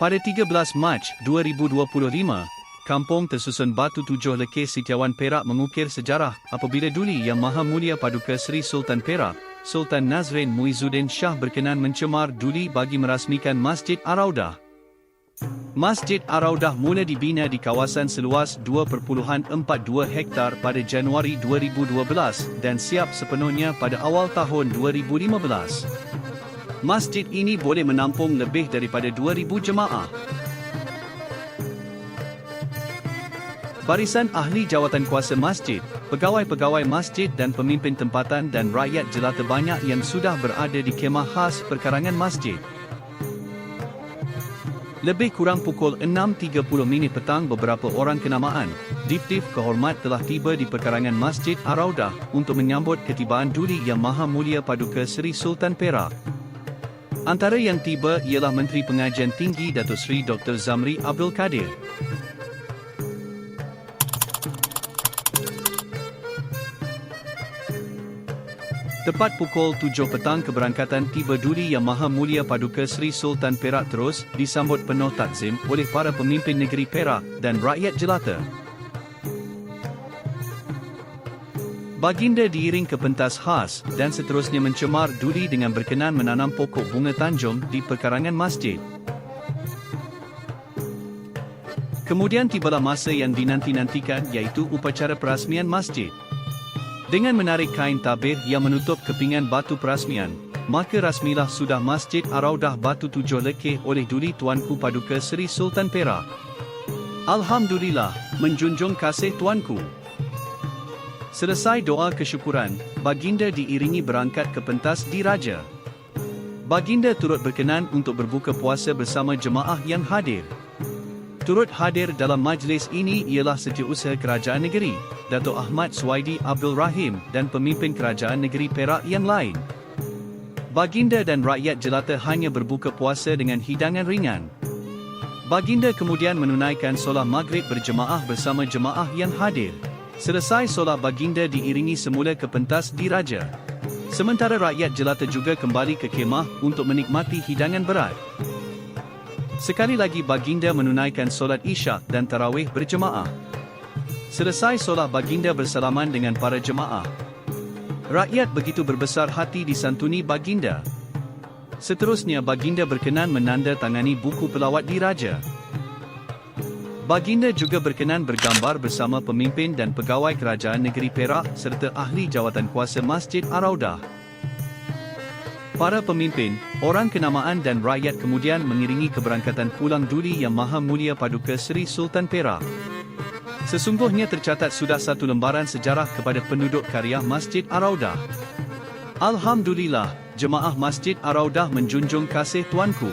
Pada 13 Mac 2025, Kampung tersusun batu tujuh lekeh Sitiawan Perak mengukir sejarah apabila Duli Yang Maha Mulia Paduka Seri Sultan Perak, Sultan Nazrin Muizuddin Shah berkenan mencemar Duli bagi merasmikan Masjid Araudah. Masjid Araudah mula dibina di kawasan seluas 2.42 hektar pada Januari 2012 dan siap sepenuhnya pada awal tahun 2015. Masjid ini boleh menampung lebih daripada 2,000 jemaah. Barisan ahli jawatan kuasa masjid, pegawai-pegawai masjid dan pemimpin tempatan dan rakyat jelata banyak yang sudah berada di kemah khas perkarangan masjid. Lebih kurang pukul 6.30 minit petang beberapa orang kenamaan, dif-dif kehormat telah tiba di perkarangan Masjid Araudah untuk menyambut ketibaan Duli Yang Maha Mulia Paduka Seri Sultan Perak. Antara yang tiba ialah Menteri Pengajian Tinggi Datuk Seri Dr. Zamri Abdul Kadir. Tepat pukul 7 petang keberangkatan tiba Duli Yang Maha Mulia Paduka Seri Sultan Perak terus disambut penuh takzim oleh para pemimpin negeri Perak dan rakyat jelata. Baginda diiring ke pentas khas dan seterusnya mencemar Duli dengan berkenan menanam pokok bunga tanjung di perkarangan masjid. Kemudian tibalah masa yang dinanti-nantikan iaitu upacara perasmian masjid. Dengan menarik kain tabir yang menutup kepingan batu perasmian, maka rasmilah sudah Masjid Araudah Batu Tujuh Lekeh oleh Duli Tuanku Paduka Seri Sultan Perak. Alhamdulillah, menjunjung kasih Tuanku. Selesai doa kesyukuran, Baginda diiringi berangkat ke pentas diraja. Baginda turut berkenan untuk berbuka puasa bersama jemaah yang hadir. Turut hadir dalam majlis ini ialah Setiausaha Kerajaan Negeri, Datuk Ahmad Suwaidi Abdul Rahim dan pemimpin Kerajaan Negeri Perak yang lain. Baginda dan rakyat jelata hanya berbuka puasa dengan hidangan ringan. Baginda kemudian menunaikan solat maghrib berjemaah bersama jemaah yang hadir. Selesai solat baginda diiringi semula ke pentas diraja. Sementara rakyat jelata juga kembali ke kemah untuk menikmati hidangan berat. Sekali lagi baginda menunaikan solat isyak dan tarawih berjemaah. Selesai solat baginda bersalaman dengan para jemaah. Rakyat begitu berbesar hati disantuni baginda. Seterusnya baginda berkenan menanda tangani buku pelawat diraja. Baginda juga berkenan bergambar bersama pemimpin dan pegawai kerajaan negeri Perak serta ahli jawatan kuasa Masjid Araudah. Para pemimpin, orang kenamaan dan rakyat kemudian mengiringi keberangkatan pulang Duli Yang Maha Mulia Paduka Seri Sultan Perak. Sesungguhnya tercatat sudah satu lembaran sejarah kepada penduduk karya Masjid Araudah. Alhamdulillah, jemaah Masjid Araudah menjunjung kasih Tuanku.